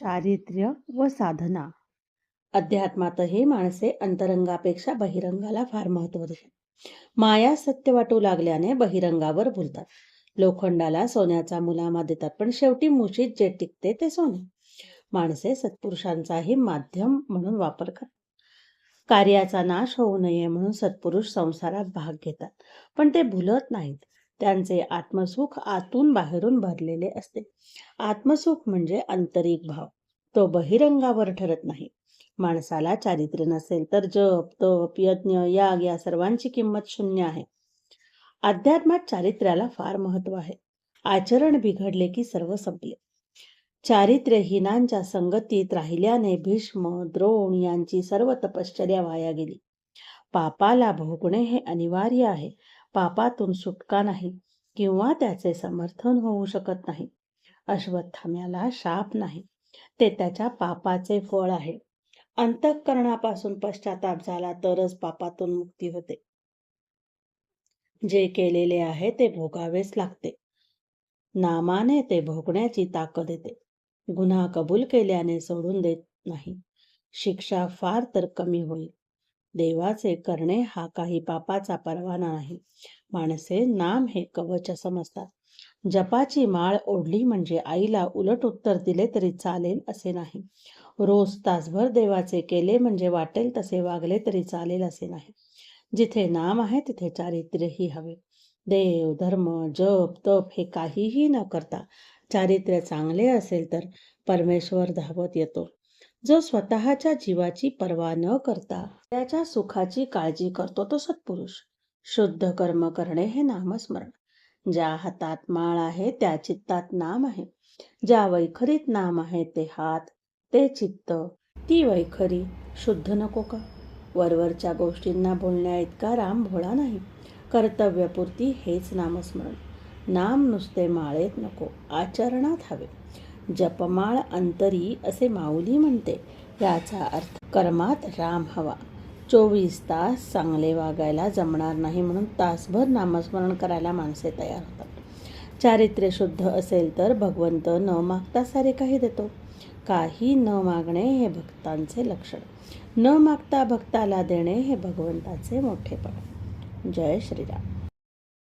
चारित्र्य व साधना. अध्यात्मातही माणसे अंतरंगापेक्षा बहिरंगाला फार महत्त्व देतात. माया सत्य वाटू लागल्याने बहिरंगावर भुलतात लोखंडाला सोन्याचा मुलामा देतात पण शेवटी मुशीत जे टिकते ते सोने. माणसे सत्पुरुषांचाही माध्यम म्हणून वापर करतात. कार्याचा नाश होऊ नये म्हणून सत्पुरुष संसारात भाग घेतात पण ते भुलत नाहीत. त्यांचे आत्मसुख आतून बाहेरून भरलेले असते. आत्मसुख म्हणजे आंतरिक भाव. तो बहिरंगावर ठरत नाही. माणसाला चारित्र्य नसेल तर जप तप यज्ञ याग या सर्वांची किंमत शून्य आहे. अध्यात्मात चारित्र्याला फार महत्त्व आहे. आचरण बिघडले की सर्व संपले. चारित्र्यहीनांच्या संगतीत राहिल्याने भीष्म द्रोण यांची सर्व तपश्चर्या वाया गेली. पापाला भोगणे हे अनिवार्य आहे. पापातून सुटका नाही किंवा त्याचे समर्थन होऊ शकत नाही. अश्वत्थाम्याला शाप नाही. ते त्याच्या पापाचे फळ आहे. अंतःकरणापासून पश्चाताप झाला तरच पापातून मुक्ती होते. जे केलेले आहे ते भोगावेच लागते. नामाने ते भोगण्याची ताकद येते. गुन्हा कबूल केल्याने सोडून देत नाही. शिक्षा फार तर कमी होईल. देवाचे करणे हा काही पापाचा परवाना नाही माणसे नाम हे कवच समजतात. जपाची माळ ओढली म्हणजे आईला उलट उत्तर दिले तरी चालेल असे नाही. रोज तासभर देवाचे केले म्हणजे वाटेल तसे वागले तरी चालेल असे नाही. जिथे नाम आहे तिथे चारित्र्यही हवे. देव धर्म जप तप हे काहीही न करता चारित्र्य चांगले असेल तर परमेश्वर धावत येतो. जो स्वतःच्या जीवाची पर्वा न करता त्याच्या सुखाची काळजी करतो तो सत्पुरुष. शुद्ध कर्म करणे हे नामस्मरण. ज्या हातात माळ आहे त्या चित्तात नाम आहे. ज्या वैखरीत नाम आहे ते हात ते चित्त ती वैखरी शुद्ध नको का? वरवरच्या गोष्टींना बोलण्या इतका राम भोळा नाही. कर्तव्यपूर्ती हेच नामस्मरण. नाम नुसते माळेत नको आचरणात हवे. जपमाळ अंतरी असे माऊली म्हणते याचा अर्थ कर्मात राम हवा. चोवीस तास चांगले वागायला जमणार नाही म्हणून तासभर नामस्मरण करायला माणसे तयार होतात. चारित्र्य शुद्ध असेल तर भगवंत न मागता सारे काही देतो. काही न मागणे हे भक्तांचे लक्षण. न मागता भक्ताला देणे हे भगवंताचे मोठेपण. जय श्रीराम.